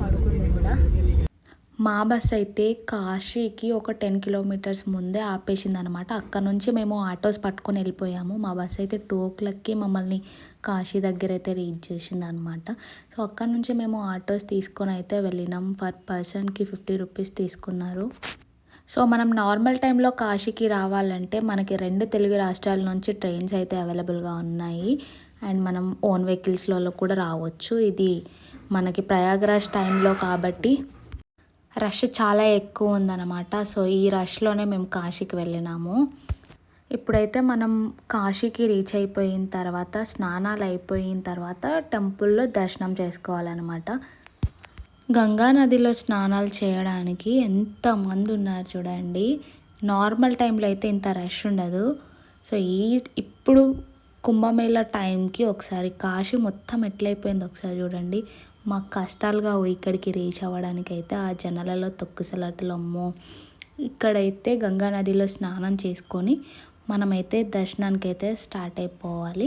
పడుకుంది కూడా మా బస్ అయితే కాశీకి ఒక టెన్ కిలోమీటర్స్ ముందే ఆపేసింది అనమాట అక్కడ నుంచి మేము ఆటోస్ పట్టుకొని వెళ్ళిపోయాము. మా బస్ అయితే టూ ఓ క్లాక్కి మమ్మల్ని కాశీ దగ్గర అయితే రీచ్ చేసింది అనమాట సో అక్కడ నుంచి మేము ఆటోస్ తీసుకొని అయితే వెళ్ళినాం. పర్ పర్సన్కి ఫిఫ్టీ రూపీస్ తీసుకున్నారు. సో మనం నార్మల్ టైంలో కాశీకి రావాలంటే మనకి రెండు తెలుగు రాష్ట్రాల నుంచి ట్రైన్స్ అయితే అవైలబుల్గా ఉన్నాయి. అండ్ మనం ఓన్ వెహికల్స్లలో కూడా రావచ్చు. ఇది మనకి ప్రయాగరాజ్ టైంలో కాబట్టి రష్ చాలా ఎక్కువ ఉందన్నమాట. సో ఈ రష్లోనే మేము కాశీకి వెళ్ళినాము. ఇప్పుడైతే మనం కాశీకి రీచ్ అయిపోయిన తర్వాత స్నానాలు అయిపోయిన తర్వాత టెంపుల్లో దర్శనం చేసుకోవాలన్నమాట. గంగా నదిలో స్నానాలు చేయడానికి ఎంతమంది ఉన్నారు చూడండి. నార్మల్ టైంలో అయితే ఇంత రష్ ఉండదు. సో ఈ ఇప్పుడు కుంభమేళ టైంకి ఒకసారి కాశీ మొత్తం ఎట్లయిపోయింది ఒకసారి చూడండి. మాకు కష్టాలుగా ఇక్కడికి రీచ్ అవ్వడానికి అయితే ఆ జనాలలో తొక్కుసలాటలు అమ్మో! ఇక్కడైతే గంగా నదిలో స్నానం చేసుకొని మనమైతే దర్శనానికి అయితే స్టార్ట్ అయిపోవాలి.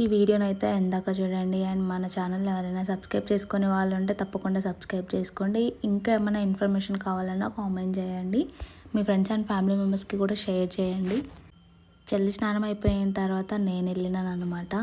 ఈ వీడియోని అయితే ఎందాక చూడండి. అండ్ మన ఛానల్ ఎవరైనా సబ్స్క్రైబ్ చేసుకునే వాళ్ళు ఉంటే తప్పకుండా సబ్స్క్రైబ్ చేసుకోండి. ఇంకా ఏమైనా ఇన్ఫర్మేషన్ కావాలన్నా కామెంట్ చేయండి. మీ ఫ్రెండ్స్ అండ్ ఫ్యామిలీ మెంబర్స్కి కూడా షేర్ చేయండి. చెల్లి స్నానం అయిపోయిన తర్వాత నేను వెళ్ళినాను అనమాట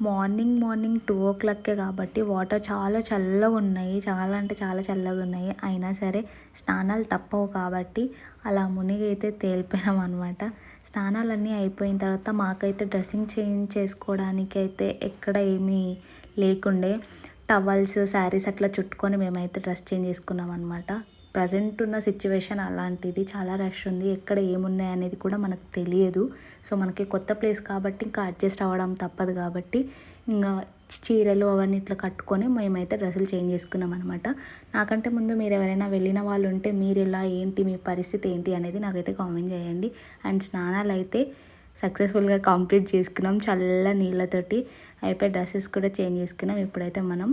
మార్నింగ్ మార్నింగ్ టూ ఓ క్లాక్కే కాబట్టి వాటర్ చాలా చల్లగా ఉన్నాయి. చాలా అంటే చాలా చల్లగా ఉన్నాయి. అయినా సరే స్నానాలు తప్పవు కాబట్టి అలా మునిగి అయితే తేలిపోయాం అనమాట స్నానాలన్నీ అయిపోయిన తర్వాత మాకైతే డ్రెస్సింగ్ చేంజ్ చేసుకోవడానికి అయితే ఎక్కడ ఏమీ లేకుండే టవల్స్ శారీస్ అట్లా చుట్టుకొని మేమైతే డ్రెస్ చేంజ్ చేసుకున్నాం అనమాట ప్రజెంట్ ఉన్న సిచ్యువేషన్ అలాంటిది చాలా రష్ ఉంది. ఎక్కడ ఏమున్నాయి అనేది కూడా మనకు తెలియదు. సో మనకి కొత్త ప్లేస్ కాబట్టి ఇంకా అడ్జస్ట్ అవ్వడం తప్పదు కాబట్టి ఇంకా చీరలు అవన్నీ ఇట్లా కట్టుకొని మేమైతే డ్రెస్సులు చేంజ్ చేసుకున్నాం అనమాట నాకంటే ముందు మీరు ఎవరైనా వెళ్ళిన వాళ్ళు ఉంటే మీరు ఎలా ఏంటి మీ పరిస్థితి ఏంటి అనేది నాకైతే కామెంట్ చేయండి. అండ్ స్నానాలు అయితే సక్సెస్ఫుల్గా కంప్లీట్ చేసుకున్నాం చల్ల నీళ్ళతోటి. అయిపోయి డ్రెస్సెస్ కూడా చేంజ్ చేసుకున్నాం. ఇప్పుడైతే మనం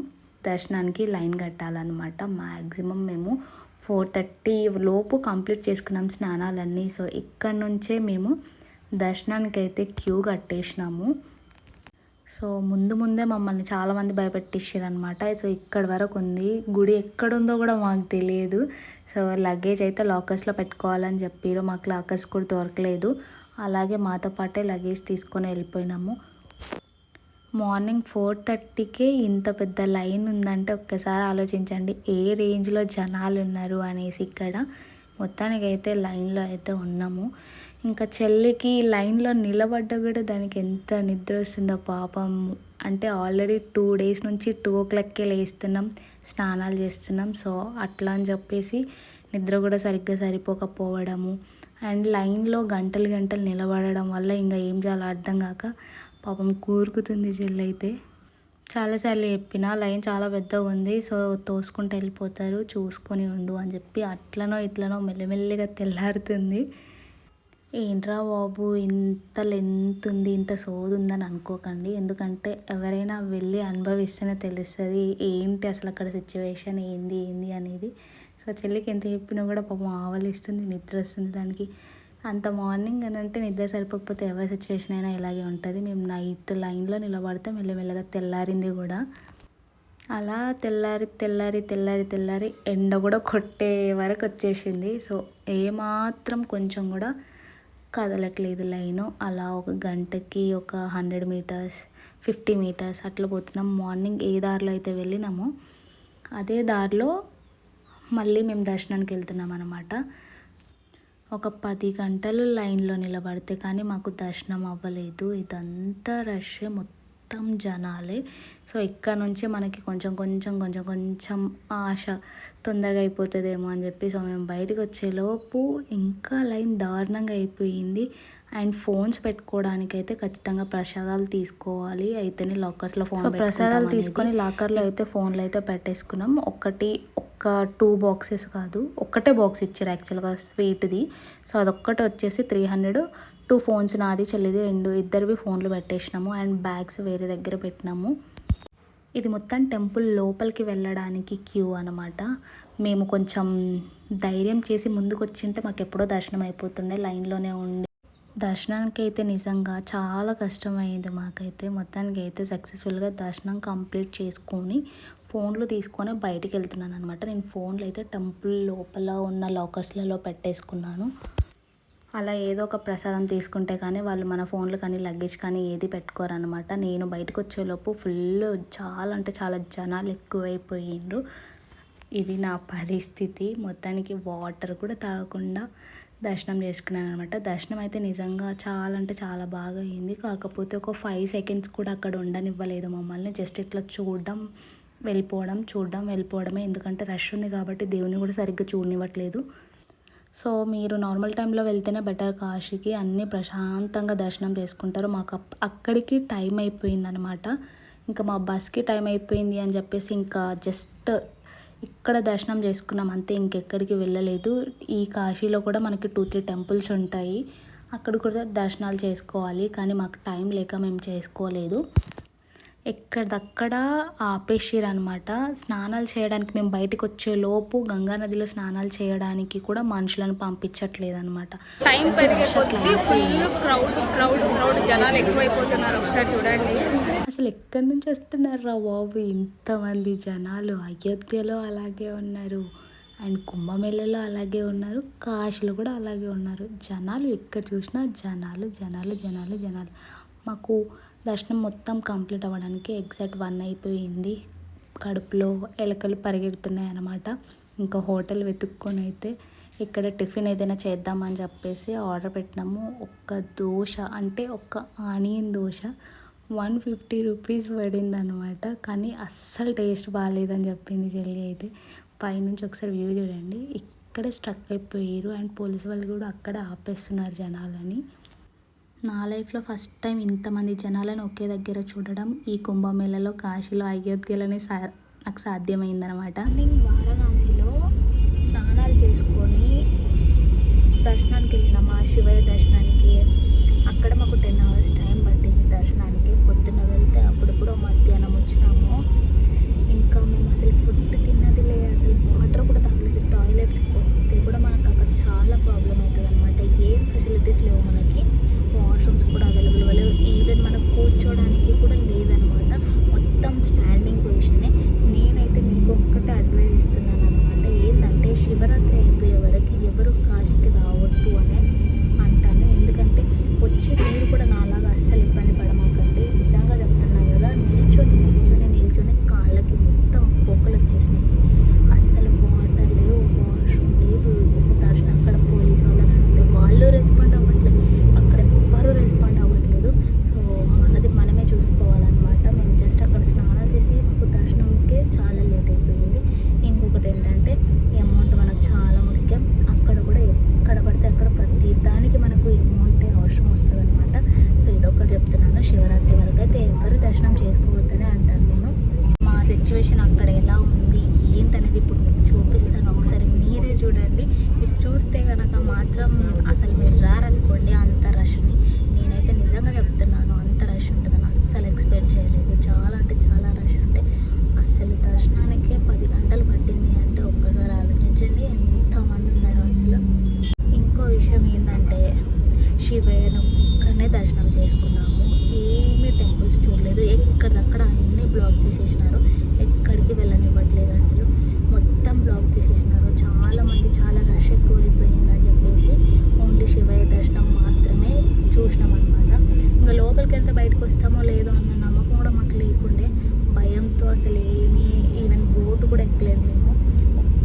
దర్శనానికి లైన్ కట్టాలన్నమాట. మ్యాక్సిమం మేము ఫోర్ థర్టీ లోపు కంప్లీట్ చేసుకున్నాం స్నానాలన్నీ. సో ఇక్కడ నుంచే మేము దర్శనానికి అయితే క్యూ కట్టేసినాము. సో ముందు ముందే మమ్మల్ని చాలామంది భయపెట్టించారు అనమాట సో ఇక్కడ వరకు ఉంది. గుడి ఎక్కడుందో కూడా మాకు తెలియదు. సో లగేజ్ అయితే లాకర్స్లో పెట్టుకోవాలని చెప్పారు. మాకు లాకర్స్ కూడా దొరకలేదు. అలాగే మాతో పాటే లగేజ్ తీసుకొని వెళ్ళిపోయినాము. మార్నింగ్ ఫోర్ థర్టీకే ఇంత పెద్ద లైన్ ఉందంటే ఒక్కసారి ఆలోచించండి. ఏ రేంజ్లో జనాలు ఉన్నారు అనేసి ఇక్కడ మొత్తానికి అయితే లైన్లో అయితే ఉన్నాము. ఇంకా చెల్లికి లైన్లో నిలబడ్డ కూడా దానికి ఎంత నిద్ర వస్తుందో పాపం. అంటే ఆల్రెడీ టూ డేస్ నుంచి టూ ఓ క్లాక్కే లేస్తున్నాం స్నానాలు చేస్తున్నాం. సో అట్లా అని చెప్పేసి నిద్ర కూడా సరిగ్గా సరిపోకపోవడము. అండ్ లైన్లో గంటలు గంటలు నిలబడడం వల్ల ఇంకా ఏం చేయాలో అర్థం కాక పాపం కూరుకుతుంది చెల్లి అయితే చాలాసార్లు చెప్పిన లైన్ చాలా పెద్దగా ఉంది సో తోసుకుంటూ వెళ్ళిపోతారు చూసుకొని ఉండు అని చెప్పి అట్లనో ఇట్లనో మెల్లమెల్లిగా తెల్లారుతుంది. ఏంట్రా బాబు ఇంత లెంత్ ఉంది ఇంత సోదు ఉందని అనుకోకండి. ఎందుకంటే ఎవరైనా వెళ్ళి అనుభవిస్తేనే తెలుస్తుంది ఏంటి అసలు అక్కడ సిచ్యువేషన్ ఏంది ఏంది అనేది. సో చెల్లికి ఎంత చెప్పినా కూడా పాపం ఆవలిస్తుంది నిద్ర వస్తుంది దానికి. అంత మార్నింగ్ అని అంటే నిద్ర సరిపోకపోతే ఎవరి సిచ్యువేషన్ అయినా ఇలాగే ఉంటుంది. మేము నైట్ లైన్లో నిలబడితే మెల్లమెల్లగా తెల్లారింది కూడా. అలా తెల్లారి తెల్లారి తెల్లారి తెల్లారి ఎండ కూడా కొట్టే వరకు వచ్చేసింది. సో ఏమాత్రం కొంచెం కూడా కదలట్లేదు లైను. అలా ఒక గంటకి ఒక హండ్రెడ్ మీటర్స్ ఫిఫ్టీ మీటర్స్ అట్లా పోతున్నాం. మార్నింగ్ ఏ దారిలో అయితే వెళ్ళినామో అదే దారిలో మళ్ళీ మేము దర్శనానికి వెళ్తున్నాం అనమాట ఒక పది గంటలు లైన్లో నిలబడితే కానీ మాకు దర్శనం అవ్వలేదు. ఇదంతా రష్ మొత్తం జనాలే. సో ఇక్కడ నుంచి మనకి కొంచెం కొంచెం కొంచెం కొంచెం ఆశ తొందరగా అయిపోతుందేమో అని చెప్పి సో మేము బయటకు వచ్చేలోపు ఇంకా లైన్ దారుణంగా అయిపోయింది. అండ్ ఫోన్స్ పెట్టుకోవడానికి అయితే ఖచ్చితంగా ప్రసాదాలు తీసుకోవాలి. అయితేనే లాకర్స్లో ఫోన్ ప్రసాదాలు తీసుకొని లాకర్లో అయితే ఫోన్లు అయితే పెట్టేసుకున్నాం. ఒకటి ఒక టూ బాక్సెస్ కాదు ఒక్కటే బాక్స్ ఇచ్చారు యాక్చువల్గా స్వీట్ది. సో అదొక్కటి వచ్చేసి త్రీ హండ్రెడ్. టూ ఫోన్స్ నాది చెల్లిది రెండు. ఇద్దరివి ఫోన్లు పెట్టేసినాము అండ్ బ్యాగ్స్ వేరే దగ్గర పెట్టినాము. ఇది మొత్తం టెంపుల్ లోపలికి వెళ్ళడానికి క్యూ అనమాట మేము కొంచెం ధైర్యం చేసి ముందుకు వచ్చింటే మాకు ఎప్పుడో దర్శనం అయిపోతుండే లైన్లోనే ఉండి. దర్శనానికి అయితే నిజంగా చాలా కష్టమైంది మాకైతే. మొత్తానికి అయితే సక్సెస్ఫుల్గా దర్శనం కంప్లీట్ చేసుకొని ఫోన్లు తీసుకొని బయటికి వెళ్తున్నాను అనమాట నేను ఫోన్లు అయితే టెంపుల్ లోపల ఉన్న లాకర్స్లలో పెట్టేసుకున్నాను. అలా ఏదో ఒక ప్రసాదం తీసుకుంటే కానీ వాళ్ళు మన ఫోన్లు కానీ లగేజ్ కానీ ఏది పెట్టుకోరనమాట నేను బయటకు వచ్చేలోపు ఫుల్ చాలా అంటే చాలా జనాలు ఎక్కువైపోయిండ్రు. ఇది నా పరిస్థితి. మొత్తానికి వాటర్ కూడా తాగకుండా దర్శనం చేసుకున్నాను అనమాట దర్శనం అయితే నిజంగా చాలా అంటే చాలా బాగా అయింది. కాకపోతే ఒక ఫైవ్ సెకండ్స్ కూడా అక్కడ ఉండనివ్వలేదు మమ్మల్ని. జస్ట్ ఇట్లా చూడడం వెళ్ళిపోవడం చూడడం వెళ్ళిపోవడమే. ఎందుకంటే రష్ ఉంది కాబట్టి దేవుని కూడా సరిగ్గా చూడనివ్వట్లేదు. సో మీరు నార్మల్ టైంలో వెళ్తేనే బెటర్ కాశీకి అన్నీ ప్రశాంతంగా దర్శనం చేసుకుంటారు. మాకు అక్కడికి టైం అయిపోయింది అనమాట ఇంకా మా బస్కి టైం అయిపోయింది అని చెప్పేసి ఇంకా జస్ట్ ఇక్కడ దర్శనం చేసుకున్నాం. అంతే ఇంకెక్కడికి వెళ్ళలేదు. ఈ కాశీలో కూడా మనకి టూ త్రీ టెంపుల్స్ ఉంటాయి. అక్కడ కూడా దర్శనాలు చేసుకోవాలి. కానీ మాకు టైం లేక మేము చేసుకోలేదు. ఎక్కడదక్కడ ఆపేసిరు అనమాట స్నానాలు చేయడానికి మేము బయటకు వచ్చే లోపు గంగా నదిలో స్నానాలు చేయడానికి కూడా మనుషులను పంపించట్లేదు అనమాట time full crowd crowd crowd జనాలు ఎక్కువైపోతున్నారు ఒకసారి చూడండి. అసలు ఎక్కడి నుంచి వస్తున్నారు రా బాబు? ఇంతమంది జనాలు అయోధ్యలో అలాగే ఉన్నారు అండ్ కుంభమేళలో అలాగే ఉన్నారు కాశీలో కూడా అలాగే ఉన్నారు. జనాలు ఎక్కడ చూసినా జనాలు జనాలు జనాలు జనాలు. మాకు దర్శనం మొత్తం కంప్లీట్ అవ్వడానికి ఎగ్జాక్ట్ వన్ అయిపోయింది. కడుపులో ఎలకలు పరిగెడుతున్నాయి అన్నమాట ఇంకా హోటల్ వెతుక్కొని అయితే ఇక్కడ టిఫిన్ ఏదైనా చేద్దామని చెప్పేసి ఆర్డర్ పెట్టినాము. ఒక్క దోశ అంటే ఒక్క onion dosa one fifty rupees పడింది అనమాట కానీ అస్సలు టేస్ట్ బాగాలేదని చెప్పింది చెల్లి అయితే. పైనుంచి ఒకసారి వ్యూ చూడండి. ఇక్కడే స్ట్రక్ అయిపోయారు. అండ్ పోలీస్ వాళ్ళు కూడా అక్కడ ఆపేస్తున్నారు జనాలని. నా లైఫ్లో ఫస్ట్ టైం ఇంతమంది జనాలను ఒకే దగ్గర చూడడం ఈ కుంభమేళలో కాశీలో అయోధ్యలోనే సా నాకు సాధ్యమైందనమాట నేను వారణాసిలో கொஞ்சம்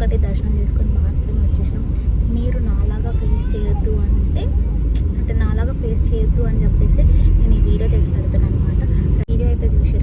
ఒక్కటి దర్శనం చేసుకొని మాత్రమే వచ్చేసినాం. మీరు నాలాగా ఫేస్ చేయొద్దు అంటే అంటే నాలాగా ఫేస్ చేయొద్దు అని చెప్పేసి నేను ఈ వీడియో చేసి పెడుతున్నాను అనమాట వీడియో అయితే చూసి